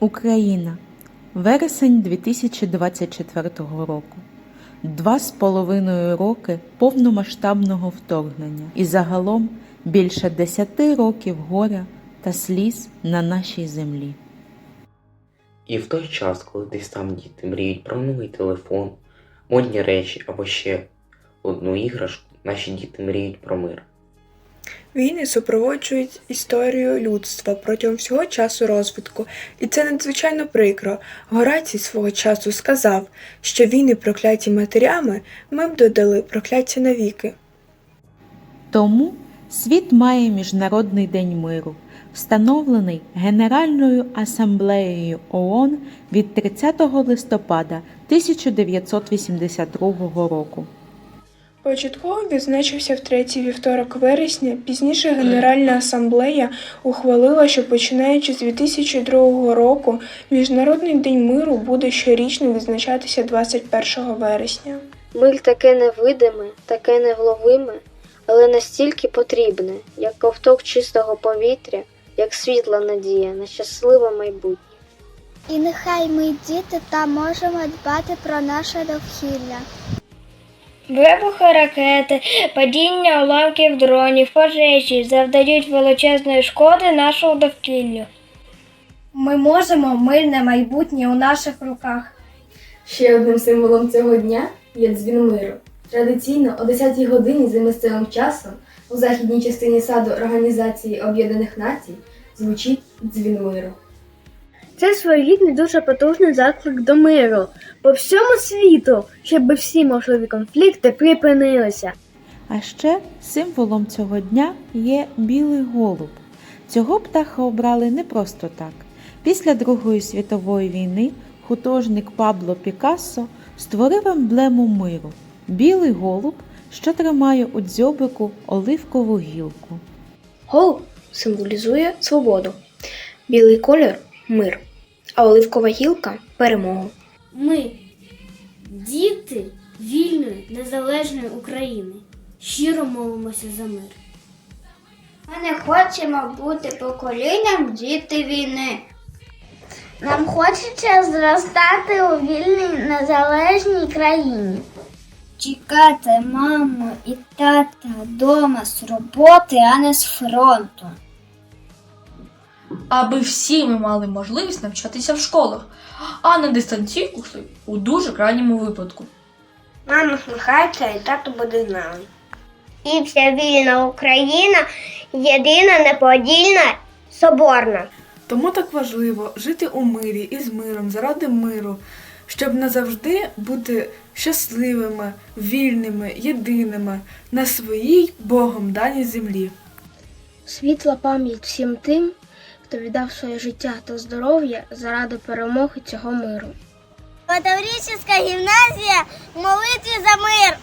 Україна. Вересень 2024 року. Два з половиною роки повномасштабного вторгнення і загалом більше десяти років горя та сліз на нашій землі. І в той час, коли десь там діти мріють про новий телефон, модні речі або ще одну іграшку, наші діти мріють про мир. Війни супроводжують історію людства протягом всього часу розвитку, і це надзвичайно прикро. Горацій свого часу сказав, що війни прокляті матерями ми б додали прокляття навіки. Тому світ має Міжнародний день миру, встановлений Генеральною асамблеєю ООН від 30 листопада 1982 року. Початково відзначився в третій вівторок вересня. Пізніше Генеральна асамблея ухвалила, що починаючи з 2002 року Міжнародний день миру буде щорічно відзначатися 21 вересня. Мир таке невидиме, таке невловиме, але настільки потрібне, як ковток чистого повітря, як світла надія на щасливе майбутнє. І нехай ми, діти, та можемо дбати про наше довкілля. Вибухи ракети, падіння уламків дронів, пожежі завдають величезної шкоди нашому довкіллю. Ми можемо мирне майбутнє у наших руках. Ще одним символом цього дня є дзвін миру. Традиційно о 10-й годині за місцевим часом у західній частині саду Організації Об'єднаних Націй звучить дзвін миру. Це своєрідний дуже потужний заклик до миру по всьому світу, щоб всі можливі конфлікти припинилися. А ще символом цього дня є білий голуб. Цього птаха обрали не просто так. Після Другої світової війни художник Пабло Пікассо створив емблему миру білий голуб, що тримає у дзьобику оливкову гілку. Голуб символізує свободу, білий колір мир, а оливкова гілка перемогу. Ми, діти вільної незалежної України, щиро молимося за мир. Ми не хочемо бути поколінням діти війни. Нам хочеться зростати у вільній незалежній країні. Чекати маму і тата дома з роботи, а не з фронту. Аби всі ми мали можливість навчатися в школах, а не дистанційні курси у дуже крайньому випадку. Мама сміхається і тато буде з нами. І вся вільна Україна єдина, неподільна, соборна. Тому так важливо жити у мирі і з миром, заради миру, щоб назавжди бути щасливими, вільними, єдиними на своїй Богом даній землі. Світла пам'ять всім тим, хто віддав своє життя та здоров'я заради перемоги цього миру. Катаврічна гімназія в молитві за мир.